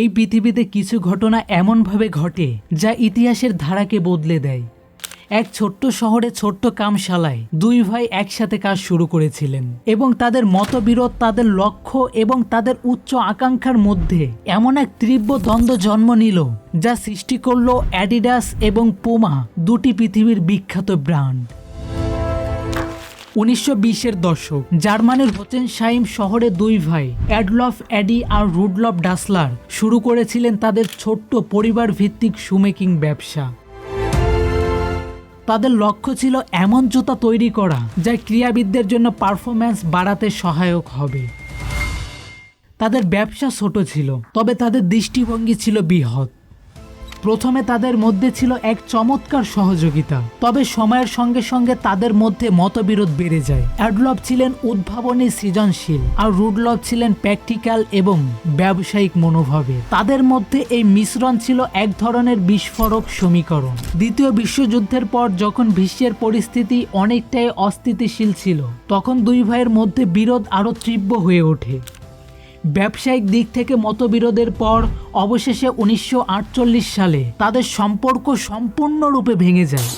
এই পৃথিবীতে কিছু ঘটনা এমনভাবে ঘটে যা ইতিহাসের ধারাকে বদলে দেয়। এক ছোট্ট শহরে ছোট্ট কামশালায় দুই ভাই একসাথে কাজ শুরু করেছিলেন এবং তাদের মতবিরোধ, তাদের লক্ষ্য এবং তাদের উচ্চ আকাঙ্ক্ষার মধ্যে এমন এক তীব্র দ্বন্দ্ব জন্ম নিল যা সৃষ্টি করল অ্যাডিডাস এবং পোমা, দুটি পৃথিবীর বিখ্যাত ব্র্যান্ড। উনিশশো বিশের দশক। জার্মানির হোচেনশাইম শহরে দুই ভাই, অ্যাডলফ, অ্যাডি আর রুডলফ ডাসলার, শুরু করেছিলেন তাদের ছোট্ট পরিবার ভিত্তিক সুমেকিং ব্যবসা। তাদের লক্ষ্য ছিল এমন জুতা তৈরি করা, যা ক্রীড়াবিদদের জন্য পারফরম্যান্স বাড়াতে সহায়ক হবে। তাদের ব্যবসা ছোট ছিল, তবে তাদের দৃষ্টিভঙ্গি ছিল বৃহৎ। প্রথমে তাদের মধ্যে ছিল এক চমৎকার সহযোগিতা। তবে সময়ের সঙ্গে সঙ্গে তাদের মধ্যে মতবিরোধ বেড়ে যায়। অ্যাডলভ ছিলেন উদ্ভাবনী সৃজনশীল আর রুডলভ ছিলেন প্র্যাকটিক্যাল এবং ব্যবসায়িক মনোভাবে। তাদের মধ্যে এই মিশ্রণ ছিল এক ধরনের বিস্ফোরক সমীকরণ। দ্বিতীয় বিশ্বযুদ্ধের পর যখন বিশ্বের পরিস্থিতি অনেকটাই অস্থিতিশীল ছিল, তখন দুই ভাইয়ের মধ্যে বিরোধ আরও তীব্র হয়ে ওঠে। ব্যবসায়িক দিক থেকে মতবিরোধের পর অবশেষে উনিশশো আটচল্লিশ সালে তাদের সম্পর্ক সম্পূর্ণরূপে ভেঙে যায়।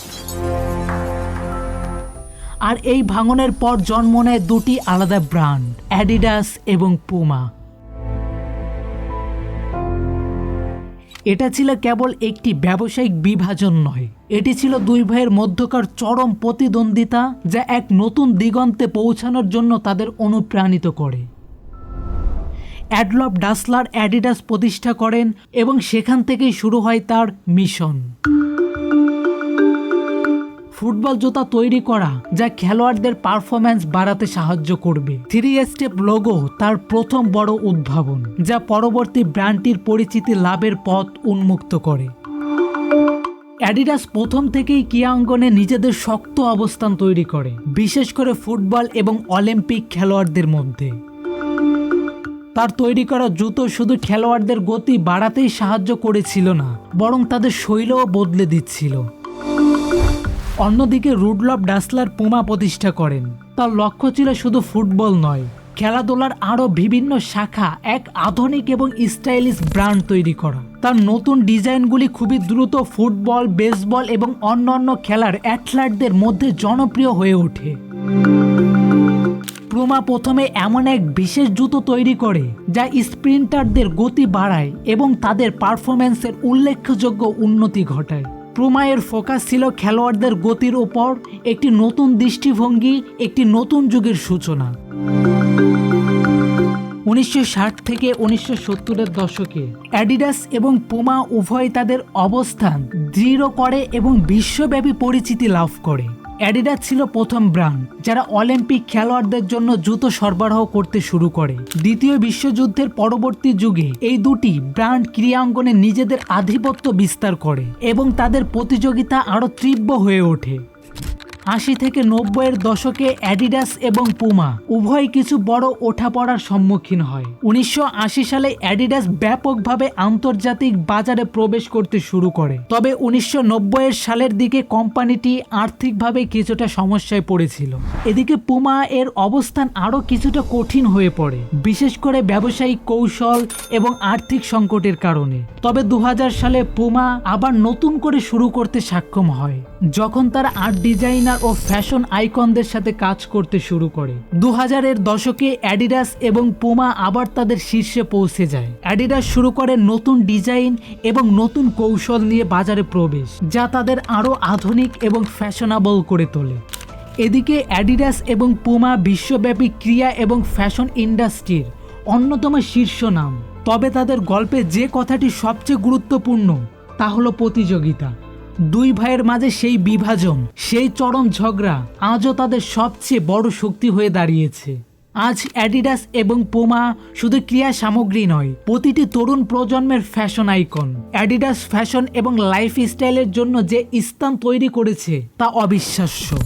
আর এই ভাঙনের পর জন্ম নেয় দুটি আলাদা ব্র্যান্ড, অ্যাডিডাস এবং পুমা। এটা ছিল কেবল একটি ব্যবসায়িক বিভাজন নয়। এটি ছিল দুই ভাইয়ের মধ্যকার চরম প্রতিদ্বন্দ্বিতা যা এক নতুন দিগন্তে পৌঁছানোর জন্য তাদের অনুপ্রাণিত করে। অ্যাডলফ ডাসলার অ্যাডিডাস প্রতিষ্ঠা করেন এবং সেখান থেকেই শুরু হয় তার মিশন। ফুটবল জুতা তৈরি করা, যা খেলোয়াড়দের পারফরম্যান্স বাড়াতে সাহায্য করবে। থ্রি স্টেপ লোগো তার প্রথম বড় উদ্ভাবন, যা পরবর্তী ব্র্যান্ডটির পরিচিতি লাভের পথ উন্মুক্ত করে। অ্যাডিডাস প্রথম থেকেই ক্রীড়াঙ্গনে নিজেদের শক্ত অবস্থান তৈরি করে, বিশেষ করে ফুটবল এবং অলিম্পিক খেলোয়াড়দের মধ্যে। তার তৈরি করা জুতো শুধু খেলোয়াড়দের গতি বাড়াতেই সাহায্য করেছিল না, বরং তাদের শৈলও বদলে দিচ্ছিল। অন্যদিকে রুডলফ ডাসলার পুমা প্রতিষ্ঠা করেন। তার লক্ষ্য ছিল শুধু ফুটবল নয়, খেলাধুলার আরও বিভিন্ন শাখা, এক আধুনিক এবং স্টাইলিশ ব্র্যান্ড তৈরি করা। তার নতুন ডিজাইনগুলি খুবই দ্রুত ফুটবল, বেসবল এবং অন্যান্য খেলার অ্যাথলেটদের মধ্যে জনপ্রিয় হয়ে ওঠে। প্রোমা প্রথমে এমন এক বিশেষ জুতো তৈরি করে, যা স্প্রিন্টারদের গতি বাড়ায় এবং তাদের পারফরম্যান্সের উল্লেখযোগ্য উন্নতি ঘটায়। প্রোমায়ের ফোকাস ছিল খেলোয়াড়দের গতির ওপর, একটি নতুন দৃষ্টিভঙ্গি, একটি নতুন যুগের সূচনা। উনিশশো ষাট থেকে উনিশশো সত্তরের দশকে অ্যাডিডাস এবং পুমা উভয় তাদের অবস্থান দৃঢ় করে এবং বিশ্বব্যাপী পরিচিতি লাভ করে। অ্যাডিডাস ছিল প্রথম ব্র্যান্ড যারা অলিম্পিক খেলোয়াড়দের জন্য জুতো সরবরাহ করতে শুরু করে। দ্বিতীয় বিশ্বযুদ্ধের পরবর্তী যুগে এই দুটি ব্র্যান্ড ক্রীড়াঙ্গনে নিজেদের আধিপত্য বিস্তার করে এবং তাদের প্রতিযোগিতা আরও তীব্র হয়ে ওঠে। আশি থেকে নব্বইয়ের দশকে অ্যাডিডাস এবং পুমা উভয় কিছু বড় ওঠাপড়ার সম্মুখীন হয়। উনিশশো আশি সালে অ্যাডিডাস ব্যাপকভাবে আন্তর্জাতিক বাজারে প্রবেশ করতে শুরু করে। তবে উনিশশো সালের দিকে কোম্পানিটি আর্থিকভাবে কিছুটা সমস্যায় পড়েছিল। এদিকে পুমা এর অবস্থান আরও কিছুটা কঠিন হয়ে পড়ে, বিশেষ করে ব্যবসায়িক কৌশল এবং আর্থিক সংকটের কারণে। তবে দু হাজার সালে পুমা আবার নতুন করে শুরু করতে সক্ষম হয়। যখন তারা আর্ট ডিজাইনার ও ফ্যাশন আইকনদের সাথে কাজ করতে শুরু করে। দু হাজারের দশকে অ্যাডিডাস এবং পুমা আবার তাদের শীর্ষে পৌঁছে যায়। অ্যাডিডাস শুরু করে নতুন ডিজাইন এবং নতুন কৌশল নিয়ে বাজারে প্রবেশ, যা তাদের আরও আধুনিক এবং ফ্যাশনেবল করে তোলে। এদিকে অ্যাডিডাস এবং পুমা বিশ্বব্যাপী ক্রিয়া এবং ফ্যাশন ইন্ডাস্ট্রির অন্যতম শীর্ষ নাম। তবে তাদের গল্পে যে কথাটি সবচেয়ে গুরুত্বপূর্ণ, তা হলো প্রতিযোগিতা। দুই ভাইয়ের মাঝে সেই বিভাজন, সেই চরম ঝগড়া আজও তাদের সবচেয়ে বড় শক্তি হয়ে দাঁড়িয়েছে। আজ অ্যাডিডাস এবং পোমা শুধু ক্রিয়া সামগ্রী নয়, প্রতিটি তরুণ প্রজন্মের ফ্যাশন আইকন। অ্যাডিডাস ফ্যাশন এবং লাইফ স্টাইলের জন্য যে স্থান তৈরি করেছে তা অবিশ্বাস্য।